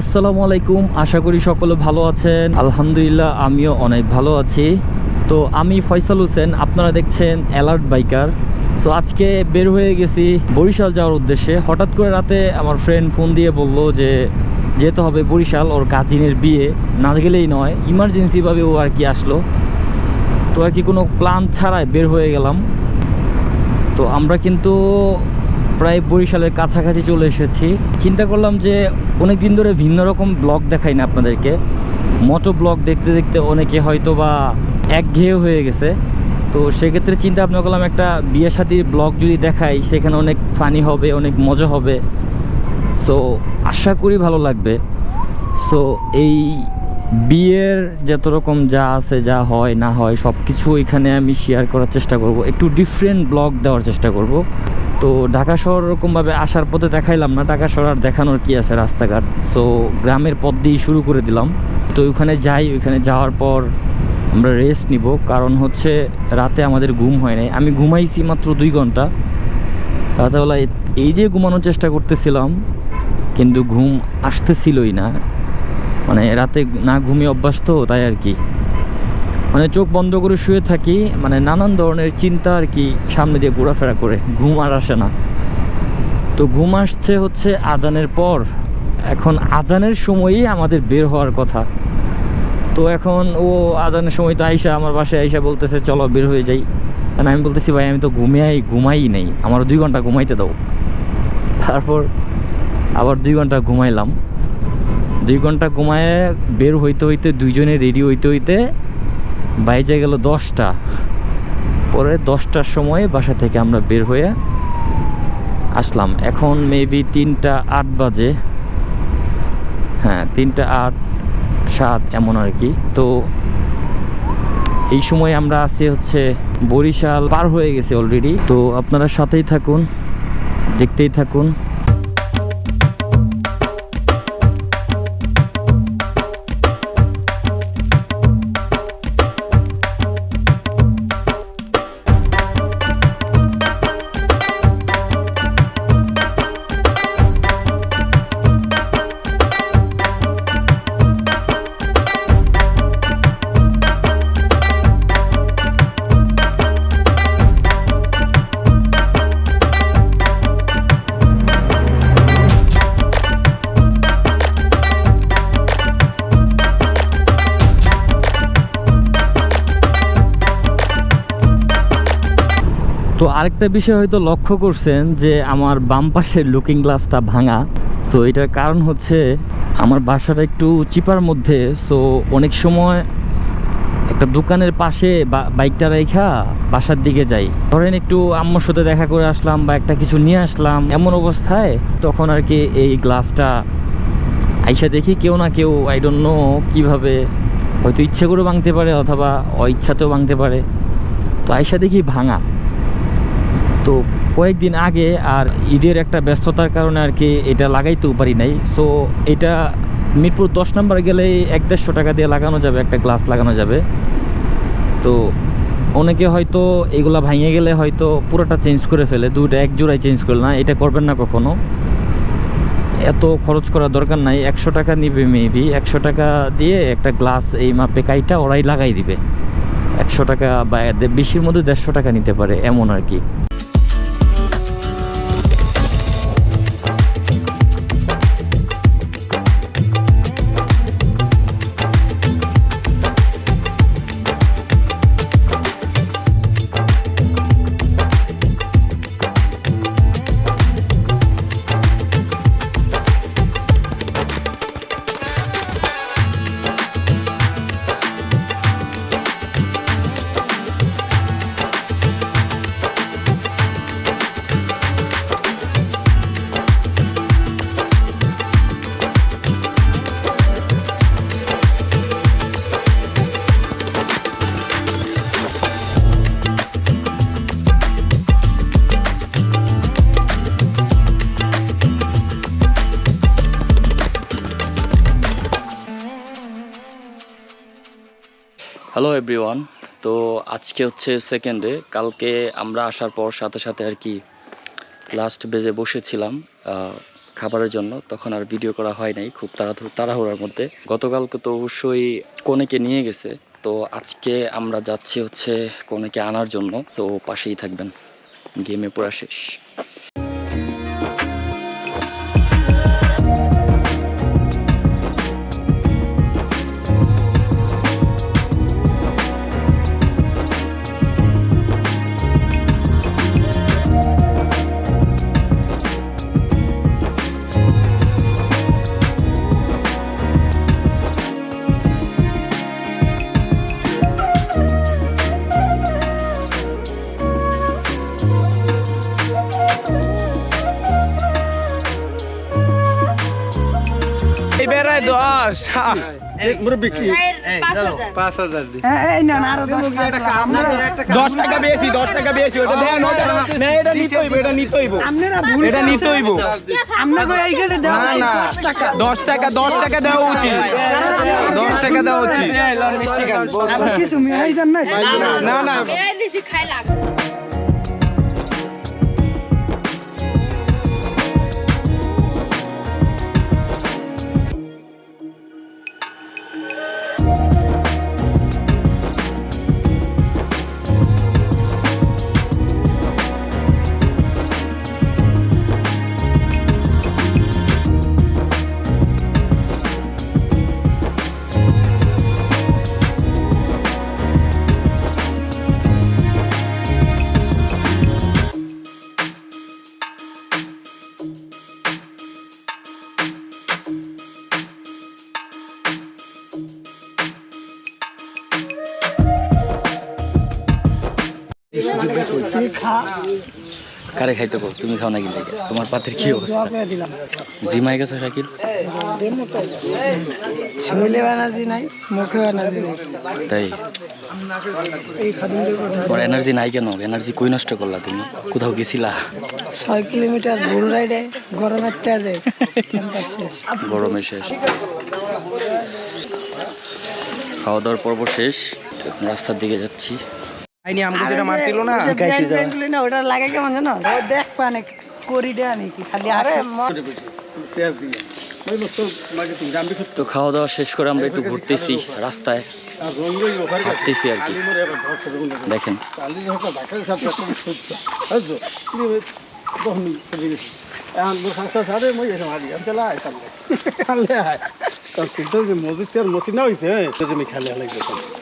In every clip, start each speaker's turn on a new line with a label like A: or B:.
A: আসসালামু আলাইকুম, আশা করি সকলে ভালো আছেন। আলহামদুলিল্লাহ, আমিও অনেক ভালো আছি। তো আমি ফয়সাল হোসেন, আপনারা দেখছেন অ্যালার্ট বাইকার। সো আজকে বের হয়ে গেছি বরিশাল যাওয়ার উদ্দেশ্যে। হঠাৎ করে রাতে আমার ফ্রেন্ড ফোন দিয়ে বলল যে, যেতে হবে বরিশাল, ওর কাজিনের বিয়ে। না গেলেই নয়, ইমার্জেন্সিভাবে ও আর কি আসলো। তো আর কি কোনো প্ল্যান ছাড়াই বের হয়ে গেলাম। তো আমরা কিন্তু প্রায় বরিশালের কাছাকাছি চলে এসেছি। চিন্তা করলাম যে অনেক দিন ধরে ভিন্ন রকম ব্লগ দেখাই না আপনাদেরকে। মোটো ব্লগ দেখতে দেখতে অনেকে হয়তো বা একঘেয়ে হয়ে গেছে। তো সেক্ষেত্রে চিন্তা ভাবনা করলাম একটা বিয়ে শাদির ব্লগ যদি দেখাই, সেখানে অনেক ফানি হবে, অনেক মজা হবে। সো আশা করি ভালো লাগবে। সো এই বিয়ের যত রকম যা আছে, যা হয়, না হয় সব কিছু এখানে আমি শেয়ার করার চেষ্টা করব। একটু ডিফারেন্ট ব্লগ দেওয়ার চেষ্টা করব। তো ঢাকা শহর ওরকমভাবে আসার পথে দেখাইলাম না। ঢাকা শহর আর দেখানোর কি আছে রাস্তাঘাট? সো গ্রামের পথ দিয়েই শুরু করে দিলাম। তো ওইখানে যাই, ওইখানে যাওয়ার পর আমরা রেস্ট নিব। কারণ হচ্ছে রাতে আমাদের ঘুম হয় নাই। আমি ঘুমাইছি মাত্র দুই ঘণ্টা। রাতেবেলা এই যে ঘুমানোর চেষ্টা করতেছিলাম, কিন্তু ঘুম আসতেছিলই না। মানে রাতে না ঘুমিয়ে অভ্যাস তো তাই আর কি। মানে চোখ বন্ধ করে শুয়ে থাকি মানে নানান ধরনের চিন্তা আর কি সামনে দিয়ে ঘোরাফেরা করে। ঘুম আর আসে না। তো ঘুম আসছে হচ্ছে আজানের পর। এখন আজানের সময়ই আমাদের বের হওয়ার কথা। তো এখন ও আজানের সময় তো আইসা আমার বাসায় আইসা বলতেছে, চলো বের হয়ে যাই। আর আমি বলতেছি, ভাই, আমি তো ঘুমিয়াই, ঘুমাই নেই। আমার দুই ঘণ্টা ঘুমাইতে দাও। তারপর আবার দুই ঘণ্টা ঘুমাইলাম। দুই ঘণ্টা ঘুমায় বের হইতে হইতে দুইজনে রেডি হইতে হইতে বাইজে গেল দশটা। পরে দশটার সময় বাসা থেকে আমরা বের হয়ে আসলাম। এখন মেবি তিনটা আট বাজে। হ্যাঁ তিনটা আট, সাত এমন আর কি। তো এই সময় আমরা আছি হচ্ছে বরিশাল পার হয়ে গেছে অলরেডি তো আপনারা সাথেই থাকুন, দেখতেই থাকুন। তো আরেকটা বিষয় হয়তো লক্ষ্য করছেন যে আমার বাম পাশের লুকিং গ্লাসটা ভাঙা। সো এটার কারণ হচ্ছে আমার বাসাটা একটু চিপার মধ্যে। সো অনেক সময় একটা দোকানের পাশে বাইকটা রেখা বাসার দিকে যাই। ধরেন একটু আম্মুর সাথে দেখা করে আসলাম বা একটা কিছু নিয়ে আসলাম এমন অবস্থায়, তখন আর কি এই গ্লাসটা আইসা দেখি কেউ না কেউ আই ডোন্ট নো কীভাবে, হয়তো ইচ্ছে করে ভাঙতে পারে অথবা অইচ্ছাতেও ভাঙতে পারে। তো আইসা দেখি ভাঙা। তো কয়েকদিন আগে আর ঈদের একটা ব্যস্ততার কারণে আর কি এটা লাগাইতেও পারি নাই। সো এটা মিরপুর দশ নম্বর গেলেই এক দেড়শো টাকা দিয়ে লাগানো যাবে, একটা গ্লাস লাগানো যাবে। তো অনেকে হয়তো এগুলা ভাঙে গেলে হয়তো পুরোটা চেঞ্জ করে ফেলে দুটো এক জোড়ায় চেঞ্জ করলে না, এটা করবেন না কখনো। এত খরচ করার দরকার নাই, একশো টাকা নিবে মেবি একশো টাকা দিয়ে একটা গ্লাস এই মাপে কাইটা ওরাই লাগাই দিবে। একশো টাকা বা বেশির মধ্যে দেড়শো টাকা নিতে পারে, এমন আর কি। হ্যালো এভরিওয়ান তো আজকে হচ্ছে সেকেন্ড কালকে আমরা আসার পর সাথে সাথে আর কি লাস্ট বেজে বসেছিলাম
B: খাবারের জন্য। তখন আর ভিডিও করা হয় নাই, খুব তাড়াহুড়ো তাড়াহুড়ার মধ্যে। গতকালকে তো অবশ্যই কনেকে নিয়ে গেছে। তো আজকে আমরা যাচ্ছি হচ্ছে কনেকে আনার জন্য। তো পাশেই থাকবেন। গেমে পুরা শেষ।
C: পাঁচ হাজার। দশ টাকা বেশি দশ টাকা বেশি ওটা দেন না এটা নিতে হইব এটা নিতে হইব। এটা নিতে হইব। না না দশ টাকা। দশ টাকা দেওয়া উচিত। দশ টাকা দেওয়া উচিত। না না
D: খাই
B: কারে খাইতে কো তুমি খাও নাকি লাগে তোমার পাতের কি অবস্থা জিমাই গেছো শাকিল
E: শরীরে এনার্জি নাই মুখে এনার্জি নাই
B: তাই তোমার এনার্জি নাই কেন এনার্জি কই নষ্ট করলা তুমি কোথাও গেছিলা
E: ছয় কিলোমিটার ভুল রাইডে গরমের শেষ
B: গরমে শেষ খাওয়া দাওয়ার পর্ব শেষ রাস্তার দিকে যাচ্ছি
C: আইনি আমাকে যেটা মারছিল না?
E: না ওটা লাগে কেমন জানো ও দেখ পানে করিডে আনি কি খালি আরে
B: তো খাওয়া দাওয়া শেষ করে আমরা একটু ঘুরতেছি রাস্তায়। হাঁটতেছি আর কি। দেখেন।
E: কত বড় সাহস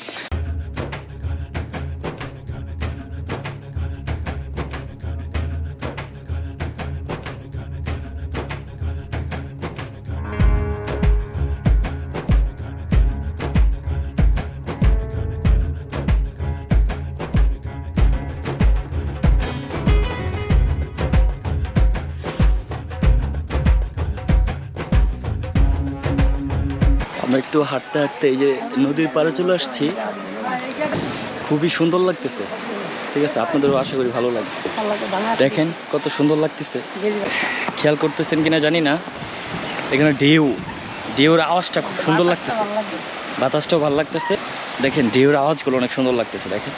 B: আমরা একটু হাঁটতে হাঁটতে এই যে নদীর পাড়ে চলে আসছি। খুবই সুন্দর লাগতেছে। ঠিক আছে আপনাদেরও আশা করি ভালো লাগবে। দেখেন কত সুন্দর লাগতেছে। খেয়াল করতেছেন কিনা জানি না। এখানে ঢেউ ঢেউর আওয়াজটা খুব সুন্দর লাগতেছে। বাতাসটাও ভালো লাগতেছে। দেখেন ঢেউর আওয়াজগুলো অনেক সুন্দর লাগতেছে দেখেন।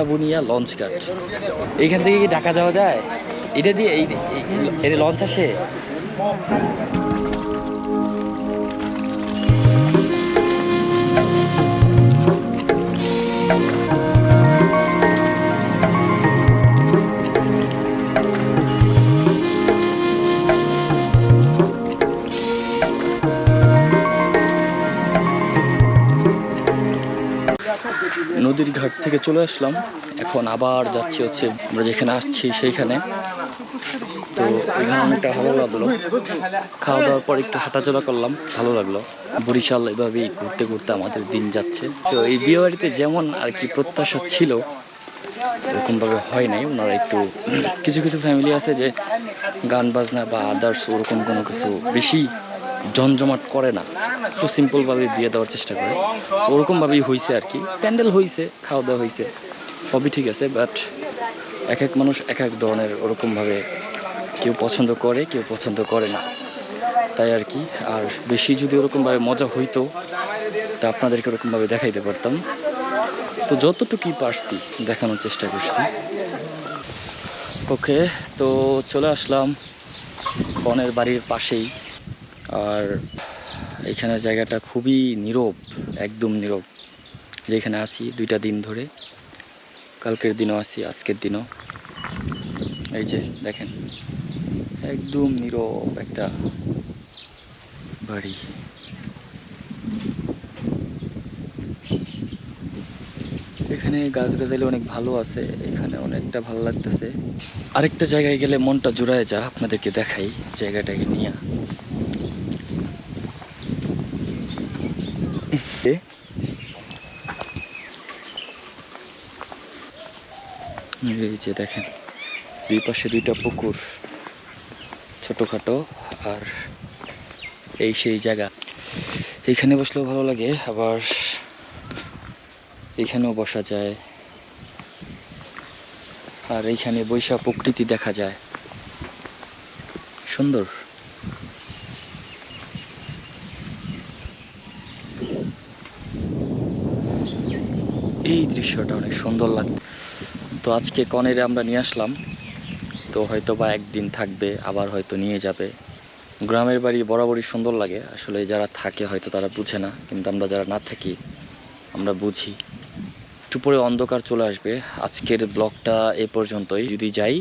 B: কাকড়াবুনিয়া লঞ্চ ঘাট এইখান থেকে কি ঢাকা যাওয়া যায়? এটা দিয়ে এই- এর লঞ্চ আসে? নদীর ঘাট থেকে চলে আসলাম। এখন আবার যাচ্ছি হচ্ছে আমরা যেখানে আসছি সেইখানে। তো এখানে অনেকটা ভালো লাগল। খাওয়া দাওয়ার পর একটু হাঁটাচলা করলাম, ভালো লাগল। বরিশাল এভাবেই ঘুরতে ঘুরতে আমাদের দিন যাচ্ছে। তো এই বিয়ে বাড়িতে যেমন আর কি প্রত্যাশা ছিল, ওরকমভাবে হয় নাই। ওনারা একটু কিছু কিছু ফ্যামিলি আছে যে গান বাজনা বা আদার্স ওরকম কোনো কিছু বেশি জমজমাট করে না। একটু সিম্পলভাবে বিয়ে দেওয়ার চেষ্টা করে। So, ওরকমভাবেই হয়েছে আর কি। প্যান্ডেল হয়েছে খাওয়া দাওয়া হয়েছে সবই ঠিক আছে বাট এক এক মানুষ এক এক ধরনের ওরকমভাবে কেউ পছন্দ করে কেউ পছন্দ করে না। তাই আর কি। আর বেশি যদি ওরকমভাবে মজা হইতো তা আপনাদেরকে ওরকমভাবে দেখাইতে পারতাম। তো যতটুকুই পারছি দেখানোর চেষ্টা করছি। ওকে তো চলে আসলাম বনের বাড়ির পাশেই। আর এখানে জায়গাটা খুবই নীরব, একদম নীরব। যেখানে আসি দুইটা দিন ধরে, কালকের দিনও আসি আজকের দিনও। এই যে দেখেন, একদম নীরব একটা বাড়ি। এখানে গাছ গাছগাছালি অনেক ভালো আছে, এখানে অনেকটা ভালো লাগতেছে। আরেকটা জায়গায় গেলে মনটা জুড়ায় যা, আপনাদেরকে দেখাই জায়গাটাকে নিয়ে। এই যে দেখেন, দুই পাশে দুইটা পুকুর, ছোটোখাটো আর এই সেই জায়গা। এইখানে বসলেও ভালো লাগে, আবার এইখানেও বসা যায়। আর এইখানে বৈশা প্রকৃতি দেখা যায়। সুন্দর। এই দৃশ্যটা অনেক সুন্দর লাগে তো আজকে কনেরে আমরা নিয়ে আসলাম। তো হয়তো বা একদিন থাকবে, আবার হয়তো নিয়ে যাবে। গ্রামের বাড়ি বরাবরই সুন্দর লাগে। আসলে যারা থাকে হয়তো তারা বুঝে না, কিন্তু আমরা যারা না থাকি, আমরা বুঝি। একটু পরে অন্ধকার চলে আসবে। আজকের ব্লগটা এ পর্যন্তই। যদি যাই,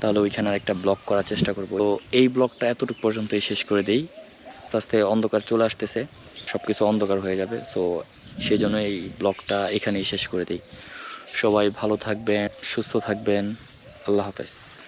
B: তাহলে ওইখানে একটা ব্লগ করার চেষ্টা করব। তো এই ব্লগটা এতটুকু পর্যন্তই শেষ করে দেই। আস্তে আস্তে অন্ধকার চলে আসতেছে। সব কিছু অন্ধকার হয়ে যাবে। সো সেই জন্য এই ব্লগটা এখানেই শেষ করে দিই। সবাই ভালো থাকবেন, সুস্থ থাকবেন। আল্লাহ হাফেজ।